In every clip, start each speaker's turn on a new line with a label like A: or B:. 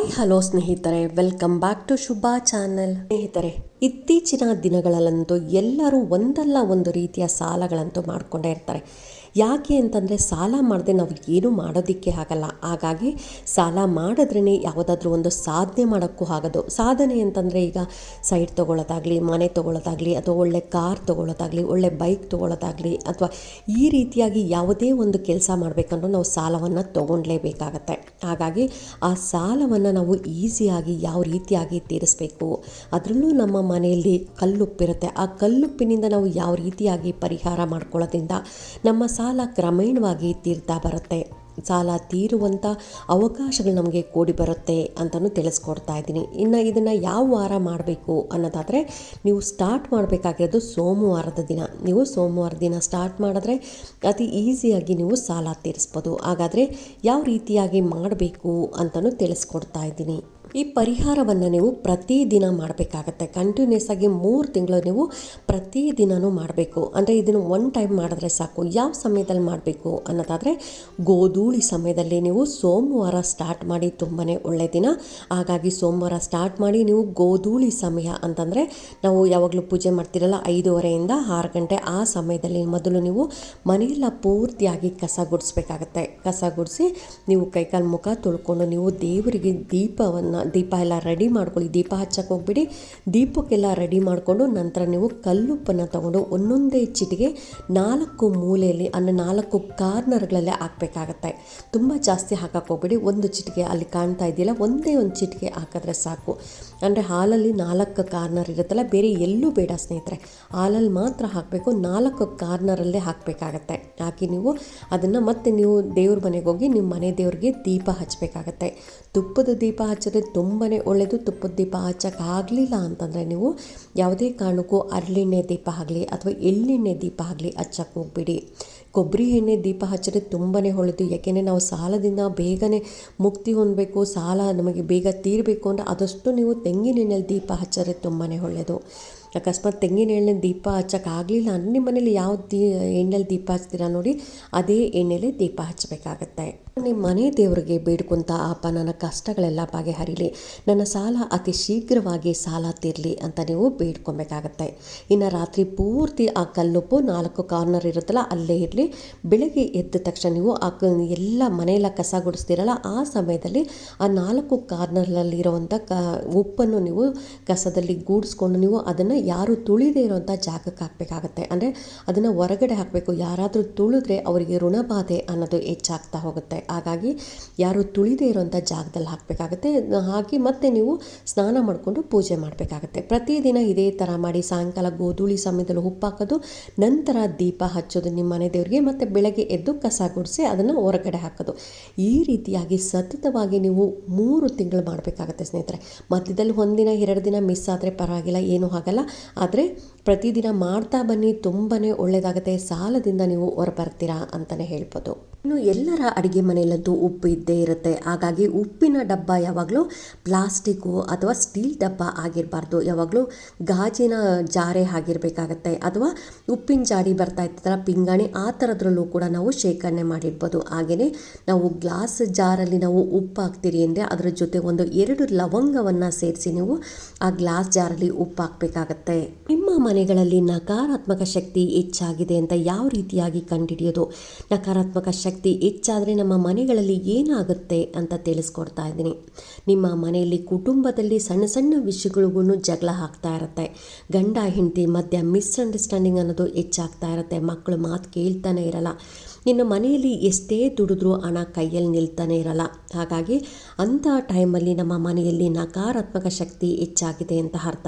A: Hi, hello ಸ್ನೇಹಿತರೆ. Welcome back to Shubha channel. ಸ್ನೇಹಿತರೆ, ಇತ್ತೀಚಿನ ದಿನಗಳಲ್ಲಂತೂ ಎಲ್ಲರೂ ಒಂದಲ್ಲ ಒಂದು ರೀತಿಯ ಸಾಲಗಳಂತೂ ಮಾಡ್ಕೊಂಡೇ ಇರ್ತಾರೆ. ಯಾಕೆ ಅಂತಂದರೆ ಸಾಲ ಮಾಡದೆ ನಾವು ಏನೂ ಮಾಡೋದಕ್ಕೆ ಆಗಲ್ಲ. ಹಾಗಾಗಿ ಸಾಲ ಮಾಡಿದ್ರೇ ಯಾವುದಾದ್ರೂ ಒಂದು ಸಾಧನೆ ಮಾಡೋಕ್ಕೂ ಆಗೋದು. ಸಾಧನೆ ಅಂತಂದರೆ ಈಗ ಸೈಟ್ ತೊಗೊಳ್ಳೋದಾಗಲಿ, ಮನೆ ತೊಗೊಳ್ಳೋದಾಗಲಿ, ಅಥವಾ ಒಳ್ಳೆ ಕಾರ್ ತೊಗೊಳ್ಳೋದಾಗಲಿ, ಒಳ್ಳೆ ಬೈಕ್ ತೊಗೊಳ್ಳೋದಾಗಲಿ, ಅಥವಾ ಈ ರೀತಿಯಾಗಿ ಯಾವುದೇ ಒಂದು ಕೆಲಸ ಮಾಡಬೇಕಂದ್ರೂ ನಾವು ಸಾಲವನ್ನು ತೊಗೊಂಡ್ಲೇಬೇಕಾಗತ್ತೆ. ಹಾಗಾಗಿ ಆ ಸಾಲವನ್ನು ನಾವು ಈಸಿಯಾಗಿ ಯಾವ ರೀತಿಯಾಗಿ ತೀರಿಸಬೇಕು, ಅದರಲ್ಲೂ ನಮ್ಮ ಮನೆಯಲ್ಲಿ ಕಲ್ಲುಪ್ಪಿರುತ್ತೆ. ಆ ಕಲ್ಲುಪ್ಪಿನಿಂದ ನಾವು ಯಾವ ರೀತಿಯಾಗಿ ಪರಿಹಾರ ಮಾಡ್ಕೊಳ್ಳೋದ್ರಿಂದ ನಮ್ಮ ಸಾಲ ಕ್ರಮೇಣವಾಗಿ ತೀರ್ತಾ ಬರುತ್ತೆ. ಸಾಲ ತೀರುವಂಥ ಅವಕಾಶಗಳು ನಮಗೆ ಕೂಡಿ ಬರುತ್ತೆ ಅಂತಲೂ ತಿಳಿಸ್ಕೊಡ್ತಾ ಇದ್ದೀನಿ. ಇನ್ನು ಇದನ್ನು ಯಾವ ವಾರ ಮಾಡಬೇಕು ಅನ್ನೋದಾದರೆ, ನೀವು ಸ್ಟಾರ್ಟ್ ಮಾಡಬೇಕಾಗಿರೋದು ಸೋಮವಾರದ ದಿನ. ನೀವು ಸೋಮವಾರ ದಿನ ಸ್ಟಾರ್ಟ್ ಮಾಡಿದ್ರೆ ಅತಿ ಈಸಿಯಾಗಿ ನೀವು ಸಾಲ ತೀರಿಸ್ಬೋದು. ಹಾಗಾದರೆ ಯಾವ ರೀತಿಯಾಗಿ ಮಾಡಬೇಕು ಅಂತಲೂ ತಿಳಿಸ್ಕೊಡ್ತಾ ಇದ್ದೀನಿ. ಈ ಪರಿಹಾರವನ್ನು ನೀವು ಪ್ರತಿದಿನ ಮಾಡಬೇಕಾಗತ್ತೆ. ಕಂಟಿನ್ಯೂಸ್ ಆಗಿ ಮೂರು ತಿಂಗಳು ನೀವು ಪ್ರತಿದಿನವೂ ಮಾಡಬೇಕು. ಅಂದರೆ ಇದನ್ನು ಒನ್ ಟೈಮ್ ಮಾಡಿದ್ರೆ ಸಾಕು. ಯಾವ ಸಮಯದಲ್ಲಿ ಮಾಡಬೇಕು ಅನ್ನೋದಾದರೆ ಗೋಧೂಳಿ ಸಮಯದಲ್ಲಿ ನೀವು ಸೋಮವಾರ ಸ್ಟಾರ್ಟ್ ಮಾಡಿ ತುಂಬಾ ಒಳ್ಳೆಯ ದಿನ. ಹಾಗಾಗಿ ಸೋಮವಾರ ಸ್ಟಾರ್ಟ್ ಮಾಡಿ ನೀವು ಗೋಧೂಳಿ ಸಮಯ ಅಂತಂದರೆ ನಾವು ಯಾವಾಗಲೂ ಪೂಜೆ ಮಾಡ್ತಿರಲ್ಲ ಐದೂವರೆಯಿಂದ ಆರು ಗಂಟೆ ಆ ಸಮಯದಲ್ಲಿ ಮೊದಲು ನೀವು ಮನೆಯೆಲ್ಲ ಪೂರ್ತಿಯಾಗಿ ಕಸ ಗುಡಿಸ್ಬೇಕಾಗತ್ತೆ. ಕಸ ಗುಡಿಸಿ ನೀವು ಕೈಕಾಲು ಮುಖ ತೊಳ್ಕೊಂಡು ನೀವು ದೇವರಿಗೆ ದೀಪವನ್ನು ದೀಪ ಎಲ್ಲ ರೆಡಿ ಮಾಡ್ಕೊಳ್ಳಿ. ದೀಪ ಹಚ್ಚಕ್ಕೆ ಹೋಗ್ಬಿಡಿ. ದೀಪಕ್ಕೆಲ್ಲ ರೆಡಿ ಮಾಡಿಕೊಂಡು ನಂತರ ನೀವು ಕಲ್ಲುಪ್ಪನ್ನು ತಗೊಂಡು ಒಂದೊಂದೇ ಚಿಟಿಗೆ ನಾಲ್ಕು ಮೂಲೆಯಲ್ಲಿ, ಅಂದರೆ ನಾಲ್ಕು ಕಾರ್ನರ್ಗಳಲ್ಲೇ ಹಾಕಬೇಕಾಗತ್ತೆ. ತುಂಬ ಜಾಸ್ತಿ ಹಾಕಕ್ಕೆ ಹೋಗ್ಬಿಡಿ. ಒಂದು ಚಿಟಿಕೆ ಅಲ್ಲಿ ಕಾಣ್ತಾ ಇದೆಯಲ್ಲ, ಒಂದೇ ಒಂದು ಚಿಟಿಕೆ ಹಾಕಿದ್ರೆ ಸಾಕು. ಅಂದರೆ ಹಾಲಲ್ಲಿ ನಾಲ್ಕು ಕಾರ್ನರ್ ಇರುತ್ತಲ್ಲ, ಬೇರೆ ಎಲ್ಲೂ ಬೇಡ ಸ್ನೇಹಿತರೆ. ಹಾಲಲ್ಲಿ ಮಾತ್ರ ಹಾಕಬೇಕು, ನಾಲ್ಕು ಕಾರ್ನರಲ್ಲೇ ಹಾಕಬೇಕಾಗತ್ತೆ. ಹಾಕಿ ನೀವು ಅದನ್ನು ಮತ್ತೆ ನೀವು ದೇವ್ರ ಮನೆಗೆ ಹೋಗಿ, ನಿಮ್ಮ ಮನೆ ದೇವ್ರಿಗೆ ದೀಪ ಹಚ್ಚಬೇಕಾಗತ್ತೆ. ತುಪ್ಪದ ದೀಪ ಹಚ್ಚಿದ್ರೆ ತುಂಬಾ ಒಳ್ಳೆಯದು ತುಪ್ಪದ ದೀಪ ಹಚ್ಚೋಕ್ಕಾಗಲಿಲ್ಲ ಅಂತಂದರೆ ನೀವು ಯಾವುದೇ ಕಾರಣಕ್ಕೂ ಅರಳೆಣ್ಣೆ ದೀಪ ಆಗಲಿ ಅಥವಾ ಎಳ್ಳೆಣ್ಣೆ ದೀಪ ಆಗಲಿ ಹಚ್ಚಕ್ಕೆ ಹೋಗ್ಬಿಡಿ. ಕೊಬ್ಬರಿ ಎಣ್ಣೆ ದೀಪ ಹಚ್ಚಿದ್ರೆ ತುಂಬಾ ಒಳ್ಳೆಯದು. ಯಾಕೆಂದರೆ ನಾವು ಸಾಲದಿಂದ ಬೇಗನೆ ಮುಕ್ತಿ ಹೊಂದಬೇಕು, ಸಾಲ ನಮಗೆ ಬೇಗ ತೀರಬೇಕು ಅಂದರೆ ಆದಷ್ಟು ನೀವು ತೆಂಗಿನ ಎಣ್ಣೆಲಿ ದೀಪ ಹಚ್ಚಿದ್ರೆ ತುಂಬಾ ಒಳ್ಳೆಯದು. ಅಕಸ್ಮಾತ್ ತೆಂಗಿನ ಎಣ್ಣೆ ದೀಪ ಹಚ್ಚೋಕ್ಕಾಗಲಿಲ್ಲ ಅಂದರೆ ನಿಮ್ಮ ಮನೇಲಿ ಯಾವ ದೀ, ಎಣ್ಣೆಲಿ ದೀಪ ಹಚ್ತೀರಾ ನೋಡಿ? ಅದೇ ಎಣ್ಣೆಲೆ ದೀಪ ಹಚ್ಚಬೇಕಾಗತ್ತೆ. ನಿಮ್ಮ ಮನೆ ದೇವರಿಗೆ ಬೇಡ್ಕೊಂತ ಅಪ್ಪ ನನ್ನ ಕಷ್ಟಗಳೆಲ್ಲ ಬಗೆಹರಿಲಿ. ನನ್ನ ಸಾಲ ಅತಿ ಶೀಘ್ರವಾಗಿ ಸಾಲ ತೀರಲಿ ಅಂತ ನೀವು ಬೇಡ್ಕೊಬೇಕಾಗತ್ತೆ. ಇನ್ನು ರಾತ್ರಿ ಪೂರ್ತಿ ಆ ಕಲ್ಲುಪ್ಪು ನಾಲ್ಕು ಕಾರ್ನರ್ ಇರುತ್ತಲ್ಲ, ಅಲ್ಲೇ ಇರಲಿ. ಬೆಳಗ್ಗೆ ಎದ್ದ ತಕ್ಷಣ ನೀವು ಆ ಎಲ್ಲ ಮನೆಯೆಲ್ಲ ಕಸ ಗುಡಿಸ್ತೀರಲ್ಲ, ಆ ಸಮಯದಲ್ಲಿ ಆ ನಾಲ್ಕು ಕಾರ್ನರ್ನಲ್ಲಿರುವಂಥ ಕ, ಉಪ್ಪನ್ನು ನೀವು ಕಸದಲ್ಲಿ ಗೂಡಿಸ್ಕೊಂಡು ನೀವು ಅದನ್ನು ಯಾರು ತುಳಿದೇ ಇರೋವಂಥ ಜಾಗಕ್ಕೆ ಹಾಕಬೇಕಾಗತ್ತೆ. ಅಂದರೆ ಅದನ್ನು ಹೊರಗಡೆ ಹಾಕಬೇಕು. ಯಾರಾದರೂ ತುಳಿದ್ರೆ ಅವರಿಗೆ ಋಣಬಾಧೆ ಅನ್ನೋದು ಹೆಚ್ಚಾಗ್ತಾ ಹೋಗುತ್ತೆ. ಹಾಗಾಗಿ ಯಾರು ತುಳಿದೇ ಇರೋಂಥ ಜಾಗದಲ್ಲಿ ಹಾಕಬೇಕಾಗತ್ತೆ. ಹಾಕಿ ಮತ್ತೆ ನೀವು ಸ್ನಾನ ಮಾಡಿಕೊಂಡು ಪೂಜೆ ಮಾಡಬೇಕಾಗತ್ತೆ. ಪ್ರತಿದಿನ ಇದೇ ಥರ ಮಾಡಿ ಸಾಯಂಕಾಲ ಗೋಧೂಳಿ ಸಮಯದಲ್ಲಿ ಉಪ್ಪು ಹಾಕೋದು, ನಂತರ ದೀಪ ಹಚ್ಚೋದು ನಿಮ್ಮ ಮನೆ ದೇವರಿಗೆ, ಮತ್ತು ಬೆಳಗ್ಗೆ ಎದ್ದು ಕಸ ಗುಡಿಸಿ ಅದನ್ನು ಹೊರಗಡೆ ಹಾಕೋದು. ಈ ರೀತಿಯಾಗಿ ಸತತವಾಗಿ ನೀವು ಮೂರು ತಿಂಗಳು ಮಾಡಬೇಕಾಗತ್ತೆ ಸ್ನೇಹಿತರೆ. ಮಧ್ಯದಲ್ಲಿ ಒಂದಿನ, ಎರಡು ದಿನ ಮಿಸ್ ಆದರೆ ಪರವಾಗಿಲ್ಲ, ಏನೂ ಆಗಲ್ಲ ಆದರೆ ಪ್ರತಿದಿನ ಮಾಡ್ತಾ ಬನ್ನಿ ತುಂಬಾ ಒಳ್ಳೆಯದಾಗುತ್ತೆ ಸಾಲದಿಂದ ನೀವು ಹೊರಬರ್ತೀರಾ ಅಂತಲೇ ಹೇಳ್ಬೋದು. ಇನ್ನು ಎಲ್ಲರ ಅಡುಗೆ ಮನೆಯಲ್ಲಂತೂ ಉಪ್ಪು ಇದ್ದೇ ಇರುತ್ತೆ. ಹಾಗಾಗಿ ಉಪ್ಪಿನ ಡಬ್ಬ ಯಾವಾಗಲೂ ಪ್ಲಾಸ್ಟಿಕ್ಕು ಅಥವಾ ಸ್ಟೀಲ್ ಡಬ್ಬ ಆಗಿರಬಾರ್ದು. ಯಾವಾಗಲೂ ಗಾಜಿನ ಜಾರೆ ಆಗಿರಬೇಕಾಗತ್ತೆ. ಅಥವಾ ಉಪ್ಪಿನ ಜಾಡಿ ಬರ್ತಾ ಇರ್ತದಲ್ಲ, ಪಿಂಗಾಣಿ, ಆ ಥರದ್ರಲ್ಲೂ ಕೂಡ ನಾವು ಶೇಖರಣೆ ಮಾಡಿಡ್ಬೋದು. ಹಾಗೆಯೇ ನಾವು ಗ್ಲಾಸ್ ಜಾರಲ್ಲಿ ನಾವು ಉಪ್ಪು ಹಾಕ್ತೀರಿ ಅಂದರೆ ಅದರ ಜೊತೆ ಒಂದು ಎರಡು ಲವಂಗವನ್ನು ಸೇರಿಸಿ ನೀವು ಆ ಗ್ಲಾಸ್ ಜಾರಲ್ಲಿ ಉಪ್ಪು ಹಾಕಬೇಕಾಗತ್ತೆ. ನಿಮ್ಮ ಮನೆಗಳಲ್ಲಿ ನಕಾರಾತ್ಮಕ ಶಕ್ತಿ ಹೆಚ್ಚಾಗಿದೆ ಅಂತ ಯಾವ ರೀತಿಯಾಗಿ ಕಂಡುಹಿಡಿಯೋದು? ನಕಾರಾತ್ಮಕ ಶಕ್ತಿ ಹೆಚ್ಚಾದರೆ ನಮ್ಮ ಮನೆಗಳಲ್ಲಿ ಏನಾಗುತ್ತೆ ಅಂತ ತಿಳಿಸ್ಕೊಡ್ತಾ ಇದ್ದೀನಿ. ನಿಮ್ಮ ಮನೆಯಲ್ಲಿ ಕುಟುಂಬದಲ್ಲಿ ಸಣ್ಣ ಸಣ್ಣ ವಿಷಯಗಳಿಗೂ ಜಗಳ ಆಗ್ತಾ ಇರುತ್ತೆ. ಗಂಡ, ಹೆಂಡತಿ ಮಧ್ಯ ಮಿಸ್ಅಂಡರ್ಸ್ಟ್ಯಾಂಡಿಂಗ್ ಅನ್ನೋದು ಹೆಚ್ಚಾಗ್ತಾ ಇರುತ್ತೆ. ಮಕ್ಕಳು ಮಾತು ಕೇಳ್ತಾನೆ ಇರಲ್ಲ. ಇನ್ನು ಮನೆಯಲ್ಲಿ ಎಷ್ಟೇ ದುಡಿದ್ರೂ ಹಣ ಕೈಯಲ್ಲಿ ನಿಲ್ತಾನೆ ಇರಲ್ಲ. ಹಾಗಾಗಿ ಅಂಥ ಟೈಮಲ್ಲಿ ನಮ್ಮ ಮನೆಯಲ್ಲಿ ನಕಾರಾತ್ಮಕ ಶಕ್ತಿ ಹೆಚ್ಚಾಗಿದೆ ಅಂತ ಅರ್ಥ.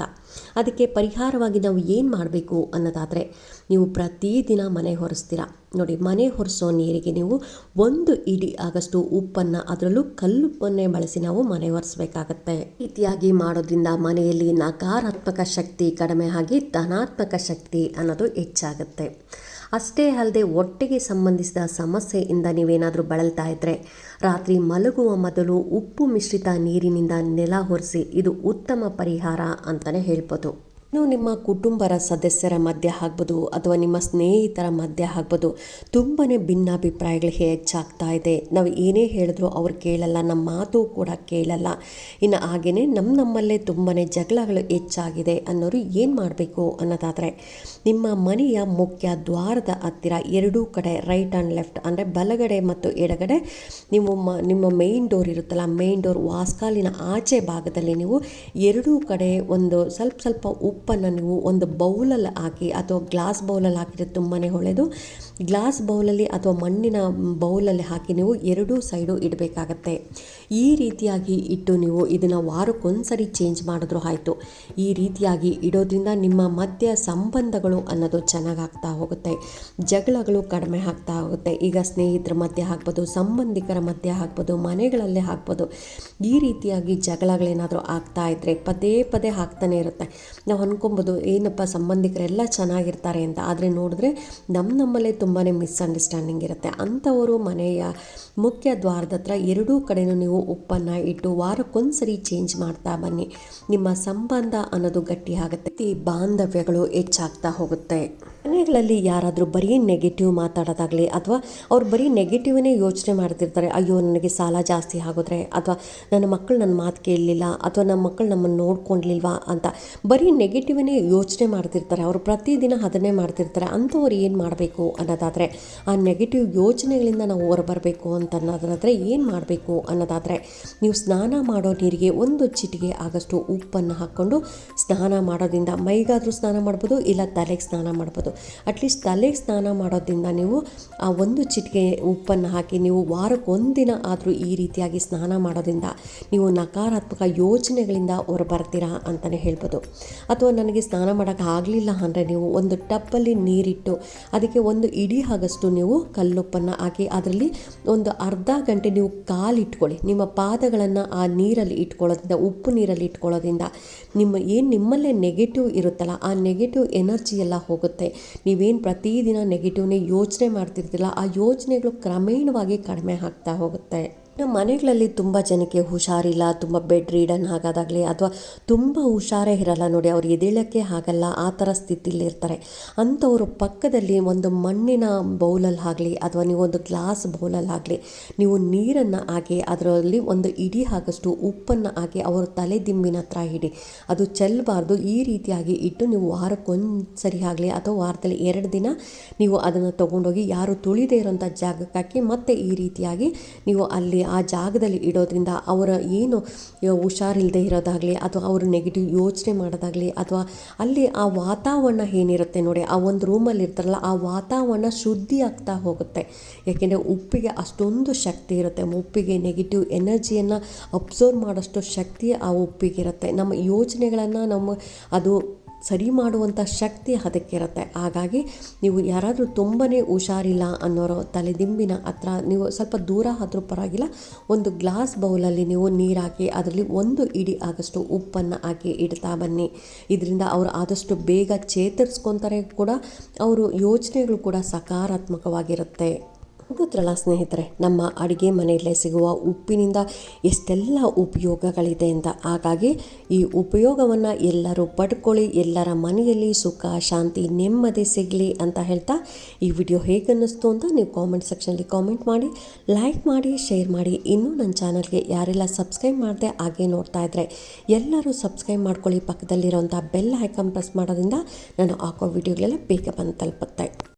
A: ಅದಕ್ಕೆ ಪರಿಹಾರವಾಗಿ ನಾವು ಏನು ಮಾಡಬೇಕು ಅನ್ನೋದಾದರೆ ನೀವು ಪ್ರತಿದಿನ ಮನೆ ಹೊರಿಸ್ತೀರಾ. ನೋಡಿ, ಮನೆ ಹೊರಿಸೋ ನೀರಿಗೆ ನೀವು ಒಂದು ಇಡಿ ಆಗಷ್ಟು ಉಪ್ಪನ್ನು ಅದರಲ್ಲೂ ಕಲ್ಲುಪ್ಪನ್ನೇ ಬಳಸಿ ನಾವು ಮನೆ ಒರೆಸ್ಬೇಕಾಗತ್ತೆ. ರೀತಿಯಾಗಿ ಮಾಡೋದ್ರಿಂದ ಮನೆಯಲ್ಲಿ ನಕಾರಾತ್ಮಕ ಶಕ್ತಿ ಕಡಿಮೆ ಆಗಿ ಧನಾತ್ಮಕ ಶಕ್ತಿ ಅನ್ನೋದು ಹೆಚ್ಚಾಗುತ್ತೆ. ಅಷ್ಟೇ ಅಲ್ಲದೆ ಹೊಟ್ಟೆಗೆ ಸಂಬಂಧಿಸಿದ ಸಮಸ್ಯೆಯಿಂದ ನೀವೇನಾದರೂ ಬಳಲ್ತಾ ಇದ್ದರೆ ರಾತ್ರಿ ಮಲಗುವ ಮೊದಲು ಉಪ್ಪು ಮಿಶ್ರಿತ ನೀರಿನಿಂದ ನೆಲ ಒರೆಸಿ ಇದು ಉತ್ತಮ ಪರಿಹಾರ ಅಂತಲೇ ಹೇಳ್ಬೋದು. ಇನ್ನು ನಿಮ್ಮ ಕುಟುಂಬರ ಸದಸ್ಯರ ಮಧ್ಯೆ ಆಗ್ಬೋದು ಅಥವಾ ನಿಮ್ಮ ಸ್ನೇಹಿತರ ಮಧ್ಯೆ ಆಗ್ಬೋದು ತುಂಬಾ ಭಿನ್ನಾಭಿಪ್ರಾಯಗಳು ಹೆಚ್ಚಾಗ್ತಾ ಇದೆ. ನಾವು ಏನೇ ಹೇಳಿದ್ರು ಅವ್ರು ಕೇಳಲ್ಲ, ನಮ್ಮ ಮಾತು ಕೂಡ ಕೇಳಲ್ಲ. ಇನ್ನು ಹಾಗೆಯೇ ನಮ್ಮ ನಮ್ಮಲ್ಲೇ ತುಂಬಾ ಜಗಳಗಳು ಹೆಚ್ಚಾಗಿದೆ ಅನ್ನೋರು ಏನು ಮಾಡಬೇಕು ಅನ್ನೋದಾದರೆ, ನಿಮ್ಮ ಮನೆಯ ಮುಖ್ಯ ದ್ವಾರದ ಹತ್ತಿರ ಎರಡೂ ಕಡೆ ರೈಟ್ ಆ್ಯಂಡ್ ಲೆಫ್ಟ್ ಅಂದರೆ ಬಲಗಡೆ ಮತ್ತು ಎಡಗಡೆ ನೀವು ಮ, ನಿಮ್ಮ ಮೇಯ್ನ್ ಡೋರ್ ಇರುತ್ತಲ್ಲ ಮೇಯ್ನ್ ಡೋರ್ ವಾಸ್ಕಾಲಿನ ಆಚೆ ಭಾಗದಲ್ಲಿ ನೀವು ಎರಡೂ ಕಡೆ ಒಂದು ಸ್ವಲ್ಪ ಸ್ವಲ್ಪ ಉಪ್ಪನ್ನು ನೀವು ಒಂದು ಬೌಲಲ್ಲಿ ಹಾಕಿ ಅಥವಾ ಗ್ಲಾಸ್ ಬೌಲಲ್ಲಿ ಹಾಕಿದರೆ ತುಂಬಾ ಒಳ್ಳೆಯದು. ಗ್ಲಾಸ್ ಬೌಲಲ್ಲಿ ಅಥವಾ ಮಣ್ಣಿನ ಬೌಲಲ್ಲಿ ಹಾಕಿ ನೀವು ಎರಡೂ ಸೈಡು ಇಡಬೇಕಾಗತ್ತೆ. ಈ ರೀತಿಯಾಗಿ ಇಟ್ಟು ನೀವು ಇದನ್ನು ವಾರಕ್ಕೊಂದ್ಸರಿ ಚೇಂಜ್ ಮಾಡಿದ್ರು ಆಯಿತು. ಈ ರೀತಿಯಾಗಿ ಇಡೋದ್ರಿಂದ ನಿಮ್ಮ ಮಧ್ಯ ಸಂಬಂಧಗಳು ಅನ್ನೋದು ಚೆನ್ನಾಗಾಗ್ತಾ ಹೋಗುತ್ತೆ. ಜಗಳಗಳು ಕಡಿಮೆ ಆಗ್ತಾ ಹೋಗುತ್ತೆ. ಈಗ ಸ್ನೇಹಿತರ ಮಧ್ಯೆ ಹಾಕ್ಬೋದು ಸಂಬಂಧಿಕರ ಮಧ್ಯೆ ಹಾಕ್ಬೋದು ಮನೆಗಳಲ್ಲೇ ಹಾಕ್ಬೋದು ಈ ರೀತಿಯಾಗಿ ಜಗಳಗಳೇನಾದರೂ ಆಗ್ತಾ ಇದ್ದರೆ ಪದೇ ಪದೇ ಆಗ್ತಾನೆ ಇರುತ್ತೆ. ನಾವು ಅನ್ಕೊಬೋದು, ಏನಪ್ಪ ಸಂಬಂಧಿಕರೆಲ್ಲ ಚೆನ್ನಾಗಿರ್ತಾರೆ ಅಂತ. ಆದರೆ ನೋಡಿದ್ರೆ ನಮ್ಮ ನಮ್ಮಲ್ಲೇ ತುಂಬಾ ಮಿಸ್ಅಂಡರ್ಸ್ಟ್ಯಾಂಡಿಂಗ್ ಇರುತ್ತೆ. ಅಂಥವರು ಮನೆಯ ಮುಖ್ಯ ದ್ವಾರದ ಹತ್ರ ಎರಡೂ ಕಡೆನೂ ನೀವು ಉಪ್ಪನ್ನು ಇಟ್ಟು ವಾರಕ್ಕೊಂದ್ಸರಿ ಚೇಂಜ್ ಮಾಡ್ತಾ ಬನ್ನಿ. ನಿಮ್ಮ ಸಂಬಂಧ ಅನ್ನೋದು ಗಟ್ಟಿ ಆಗುತ್ತೆ ಈ ಬಾಂಧವ್ಯಗಳು ಹೆಚ್ಚಾಗ್ತಾ ಹೋಗುತ್ತೆ. ಮನೆಗಳಲ್ಲಿ ಯಾರಾದರೂ ಬರೀ ನೆಗೆಟಿವ್ ಮಾತಾಡೋದಾಗಲಿ ಅಥವಾ ಅವ್ರು ಬರೀ ನೆಗೆಟಿವ್ನೇ ಯೋಚನೆ ಮಾಡ್ತಿರ್ತಾರೆ, ಅಯ್ಯೋ, ನನಗೆ ಸಾಲ ಜಾಸ್ತಿ ಆಗೋದ್ರೆ ಅಥವಾ ನನ್ನ ಮಕ್ಕಳು ನನ್ನ ಮಾತು ಕೇಳಲಿಲ್ಲ ಅಥವಾ ನಮ್ಮ ಮಕ್ಕಳು ನಮ್ಮನ್ನು ನೋಡ್ಕೊಳ್ಲಿಲ್ವಾ ಅಂತ ಬರೀ ನೆಗೆಟಿವ್ನೇ ಯೋಚನೆ ಮಾಡ್ತಿರ್ತಾರೆ, ಅವರು ಪ್ರತಿದಿನ ಅದನ್ನೇ ಮಾಡ್ತಿರ್ತಾರೆ, ಅಂಥವ್ರು ಏನು ಮಾಡಬೇಕು ಅನ್ನೋದಾದರೆ, ಆ ನೆಗೆಟಿವ್ ಯೋಚನೆಗಳಿಂದ ನಾವು ಹೊರಬರಬೇಕು ಅಂತ ಅನ್ನೋದಾದರೆ ಏನು ಮಾಡಬೇಕು ಅನ್ನೋದಾದರೆ, ನೀವು ಸ್ನಾನ ಮಾಡೋ ನೀರಿಗೆ ಒಂದು ಚಿಟಿಗೆ ಆಗಷ್ಟು ಉಪ್ಪನ್ನು ಹಾಕ್ಕೊಂಡು ಸ್ನಾನ ಮಾಡೋದ್ರಿಂದ ಮೈಗಾದರೂ ಸ್ನಾನ ಮಾಡ್ಬೋದು, ಇಲ್ಲ ತಲೆಗೆ ಸ್ನಾನ ಮಾಡ್ಬೋದು. ಅಟ್ಲೀಸ್ಟ್ ತಲೆಗೆ ಸ್ನಾನ ಮಾಡೋದ್ರಿಂದ ನೀವು ಆ ಒಂದು ಚಿಟಿಕೆ ಉಪ್ಪನ್ನು ಹಾಕಿ ನೀವು ವಾರಕ್ಕೆ ಒಂದಿನ ಆದರೂ ಈ ರೀತಿಯಾಗಿ ಸ್ನಾನ ಮಾಡೋದ್ರಿಂದ ನೀವು ನಕಾರಾತ್ಮಕ ಯೋಚನೆಗಳಿಂದ ಹೊರಬರ್ತೀರಾ ಅಂತಲೇ ಹೇಳ್ಬೋದು. ಅಥವಾ ನನಗೆ ಸ್ನಾನ ಮಾಡೋಕ್ಕೆ ಆಗಲಿಲ್ಲ ಅಂದರೆ ನೀವು ಒಂದು ಟಪ್ಪಲ್ಲಿ ನೀರಿಟ್ಟು ಅದಕ್ಕೆ ಒಂದು ಇಡೀ ಆಗಷ್ಟು ನೀವು ಕಲ್ಲುಪ್ಪನ್ನು ಹಾಕಿ ಅದರಲ್ಲಿ ಒಂದು ಅರ್ಧ ಗಂಟೆ ನೀವು ಕಾಲಿಟ್ಕೊಳ್ಳಿ. ನಿಮ್ಮ ಪಾದಗಳನ್ನು ಆ ನೀರಲ್ಲಿ ಇಟ್ಕೊಳ್ಳೋದ್ರಿಂದ, ಉಪ್ಪು ನೀರಲ್ಲಿ ಇಟ್ಕೊಳ್ಳೋದ್ರಿಂದ ನಿಮ್ಮ ಏನು ನಿಮ್ಮಲ್ಲೇ ನೆಗೆಟಿವ್ ಇರುತ್ತಲ್ಲ, ಆ ನೆಗೆಟಿವ್ ಎನರ್ಜಿ ಎಲ್ಲ ಹೋಗುತ್ತೆ. ನೀವೇನು ಪ್ರತಿದಿನ ನೆಗೆಟಿವ್ನೇ ಯೋಚನೆ ಮಾಡ್ತಿರ್ತೀರಲ್ಲ ಆ ಯೋಚನೆಗಳು ಕ್ರಮೇಣವಾಗಿ ಕಡಿಮೆ ಆಗ್ತಾ ಹೋಗುತ್ತೆ. ನಮ್ಮ ಮನೆಗಳಲ್ಲಿ ತುಂಬ ಜನಕ್ಕೆ ಹುಷಾರಿಲ್ಲ, ತುಂಬ ಬೆಡ್ ರೀಡನ್ ಆಗೋದಾಗಲಿ ಅಥವಾ ತುಂಬ ಹುಷಾರೇ ಇರಲ್ಲ ನೋಡಿ, ಅವ್ರು ಎದೇಳಕ್ಕೆ ಆಗಲ್ಲ, ಆ ಥರ ಸ್ಥಿತಿಲಿ ಇರ್ತಾರೆ. ಅಂಥವ್ರ ಪಕ್ಕದಲ್ಲಿ ಒಂದು ಮಣ್ಣಿನ ಬೌಲಲ್ಲಿ ಆಗಲಿ ಅಥವಾ ನೀವು ಒಂದು ಗ್ಲಾಸ್ ಬೌಲಲ್ಲಿ ಆಗಲಿ ನೀವು ನೀರನ್ನು ಹಾಕಿ ಅದರಲ್ಲಿ ಒಂದು ಇಡಿ ಆಗಷ್ಟು ಉಪ್ಪನ್ನು ಹಾಕಿ ಅವರ ತಲೆ ದಿಂಬಿನ ಹತ್ರ ಇಡಿ. ಅದು ಚೆಲ್ಲಬಾರ್ದು ಈ ರೀತಿಯಾಗಿ ಇಟ್ಟು ನೀವು ವಾರಕ್ಕೊಂದು ಸರಿ ಆಗಲಿ ಅಥವಾ ವಾರದಲ್ಲಿ ಎರಡು ದಿನ ನೀವು ಅದನ್ನು ತೊಗೊಂಡೋಗಿ ಯಾರು ತುಳಿದೇ ಇರೋಂಥ ಜಾಗಕ್ಕೆ ಹಾಕಿ ಮತ್ತೆ ಈ ರೀತಿಯಾಗಿ ನೀವು ಅಲ್ಲಿ ಆ ಜಾಗದಲ್ಲಿ ಇಡೋದ್ರಿಂದ ಅವರ ಏನು ಹುಷಾರಿಲ್ಲದೆ ಇರೋದಾಗಲಿ ಅಥವಾ ಅವರು ನೆಗೆಟಿವ್ ಯೋಚನೆ ಮಾಡೋದಾಗಲಿ ಅಥವಾ ಅಲ್ಲಿ ಆ ವಾತಾವರಣ ಏನಿರುತ್ತೆ ನೋಡಿ, ಆ ಒಂದು ರೂಮಲ್ಲಿ ಇರ್ತಾರಲ್ಲ, ಆ ವಾತಾವರಣ ಶುದ್ಧಿ ಆಗ್ತಾ ಹೋಗುತ್ತೆ. ಯಾಕೆಂದರೆ ಉಪ್ಪಿಗೆ ಅಷ್ಟೊಂದು ಶಕ್ತಿ ಇರುತ್ತೆ. ಉಪ್ಪಿಗೆ ನೆಗೆಟಿವ್ ಎನರ್ಜಿಯನ್ನು ಅಬ್ಸರ್ವ್ ಮಾಡೋಷ್ಟು ಶಕ್ತಿ ಆ ಉಪ್ಪಿಗಿರುತ್ತೆ ನಮ್ಮ ಯೋಚನೆಗಳನ್ನು ನಮ್ಮ ಅದು ಸರಿ ಮಾಡುವಂಥ ಶಕ್ತಿ ಅದಕ್ಕಿರುತ್ತೆ. ಹಾಗಾಗಿ ನೀವು ಯಾರಾದರೂ ತುಂಬಾ ಹುಷಾರಿಲ್ಲ ಅನ್ನೋರು ತಲೆದಿಂಬಿನ ಹತ್ರ ನೀವು ಸ್ವಲ್ಪ ದೂರ ಆದರೂ ಪರವಾಗಿಲ್ಲ, ಒಂದು ಗ್ಲಾಸ್ ಬೌಲಲ್ಲಿ ನೀವು ನೀರು ಹಾಕಿ ಅದರಲ್ಲಿ ಒಂದು ಇಡಿ ಆಗಷ್ಟು ಉಪ್ಪನ್ನು ಹಾಕಿ ಇಡ್ತಾ ಬನ್ನಿ. ಇದರಿಂದ ಅವರು ಆದಷ್ಟು ಬೇಗ ಚೇತರಿಸ್ಕೊತಾರೆ ಕೂಡ, ಅವರು ಯೋಚನೆಗಳು ಕೂಡ ಸಕಾರಾತ್ಮಕವಾಗಿರುತ್ತೆ. ಗೊತ್ತಲ್ಲ ಸ್ನೇಹಿತರೆ, ನಮ್ಮ ಅಡುಗೆ ಮನೆಯಲ್ಲೇ ಸಿಗುವ ಉಪ್ಪಿನಿಂದ ಎಷ್ಟೆಲ್ಲ ಉಪಯೋಗಗಳಿದೆ ಅಂತ. ಹಾಗಾಗಿ ಈ ಉಪಯೋಗವನ್ನು ಎಲ್ಲರೂ ಪಡ್ಕೊಳ್ಳಿ, ಎಲ್ಲರ ಮನೆಯಲ್ಲಿ ಸುಖ, ಶಾಂತಿ, ನೆಮ್ಮದಿ ಸಿಗಲಿ ಅಂತ ಹೇಳ್ತಾ ಈ ವಿಡಿಯೋ ಹೇಗೆ ಅನ್ನಿಸ್ತು ಅಂತ ನೀವು ಕಾಮೆಂಟ್ ಸೆಕ್ಷನಲ್ಲಿ ಕಾಮೆಂಟ್ ಮಾಡಿ ಲೈಕ್ ಮಾಡಿ ಶೇರ್ ಮಾಡಿ. ಇನ್ನೂ ನನ್ನ ಚಾನಲ್ಗೆ ಯಾರೆಲ್ಲ ಸಬ್ಸ್ಕ್ರೈಬ್ ಮಾಡದೆ ಹಾಗೆ ನೋಡ್ತಾ ಇದ್ದರೆ ಎಲ್ಲರೂ ಸಬ್ಸ್ಕ್ರೈಬ್ ಮಾಡ್ಕೊಳ್ಳಿ. ಪಕ್ಕದಲ್ಲಿರೋಂಥ ಬೆಲ್ ಐಕಾನ್ ಪ್ರೆಸ್ ಮಾಡೋದ್ರಿಂದ ನಾನು ಹಾಕೋ ವಿಡಿಯೋಗಳೆಲ್ಲ ಬೇಗ ಬಂದು ತಲುಪುತ್ತೆ.